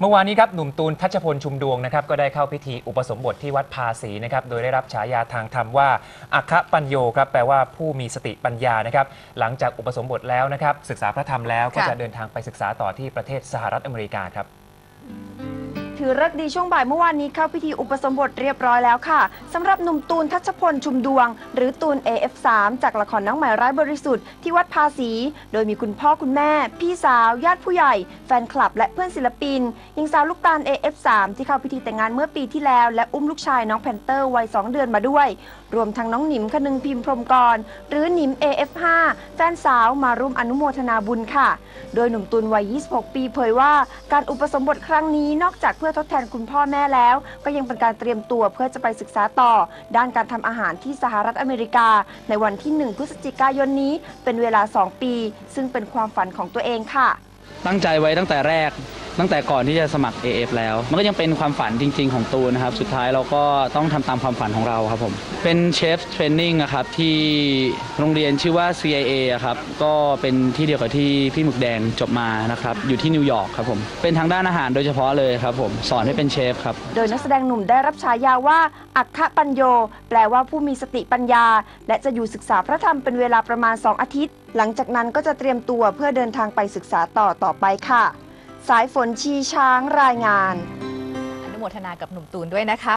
เมื่อวานนี้ครับหนุ่มตูนทัชพลชุมดวงนะครับก็ได้เข้าพิธีอุปสมบทที่วัดภาษีนะครับโดยได้รับฉายาทางธรรมว่าอัคคปัญโยครับแปลว่าผู้มีสติปัญญานะครับหลังจากอุปสมบทแล้วนะครับศึกษาพระธรรมแล้วก็ค่ะจะเดินทางไปศึกษาต่อที่ประเทศสหรัฐอเมริกาครับ ถือเลิกษ์ดีช่วงบ่ายเมื่อวานนี้เข้าพิธีอุปสมบทเรียบร้อยแล้วค่ะสำหรับหนุ่มตูนทัชพลชุมดวง หรือตูน AF3 จากละครน้องใหม่ร้ายบริสุทธิ์ที่วัดภาษี โดยมีคุณพ่อคุณแม่ พี่สาว ญาติผู้ใหญ่ แฟนคลับ และเพื่อนศิลปินหญิงสาวลูกตาล AF3 ที่เข้าพิธีแต่งงานเมื่อปีที่แล้ว และอุ้มลูกชายน้องแพนเตอร์วัย2เดือนมาด้วย รวมทั้งน้องหนิมคนึงพิมพ์พรมกร หรือหนิม AF5 แฟนสาวมาร่วมอนุโมทนาบุญค่ะ โดยหนุ่มตุลวัย 26 ปีเผยว่าการอุปสมบทครั้งนี้นอกจากเพื่อทดแทนคุณพ่อแม่แล้ว ก็ยังเป็นการเตรียมตัวเพื่อจะไปศึกษาต่อ ด้านการทำอาหารที่สหรัฐอเมริกา ในวันที่ 1 พฤศจิกายนนี้ เป็นเวลา 2 ปี ซึ่งเป็นความฝันของตัวเองค่ะ ตั้งใจไว้ตั้งแต่แรก ตั้งแต่ก่อนที่จะสมัคร AF แล้ว มันก็ยังเป็นความฝันจริง ๆ ของตูนนะครับ สุดท้ายเราก็ต้องทำตามความฝันของเราครับผม เป็นเชฟเทรนนิ่งนะครับที่โรงเรียนชื่อว่า CIA อะครับ ก็เป็นที่เดียวกับที่พี่หมึกแดงจบมานะครับ อยู่ที่นิวยอร์กครับผม เป็นทางด้านอาหารโดยเฉพาะเลยครับผม สอนให้เป็นเชฟครับ โดยนักแสดงหนุ่มได้รับฉายาว่า อัคคะปัญโย แปลว่าผู้มีสติปัญญา และจะอยู่ศึกษาพระธรรมเป็นเวลาประมาณ 2 อาทิตย์ หลังจากนั้นก็จะเตรียมตัวเพื่อเดินทางไปศึกษาต่อต่อไปค่ะ สายฝนชีช้างรายงาน อนุโมทนากับหนุ่มตูนด้วยนะคะ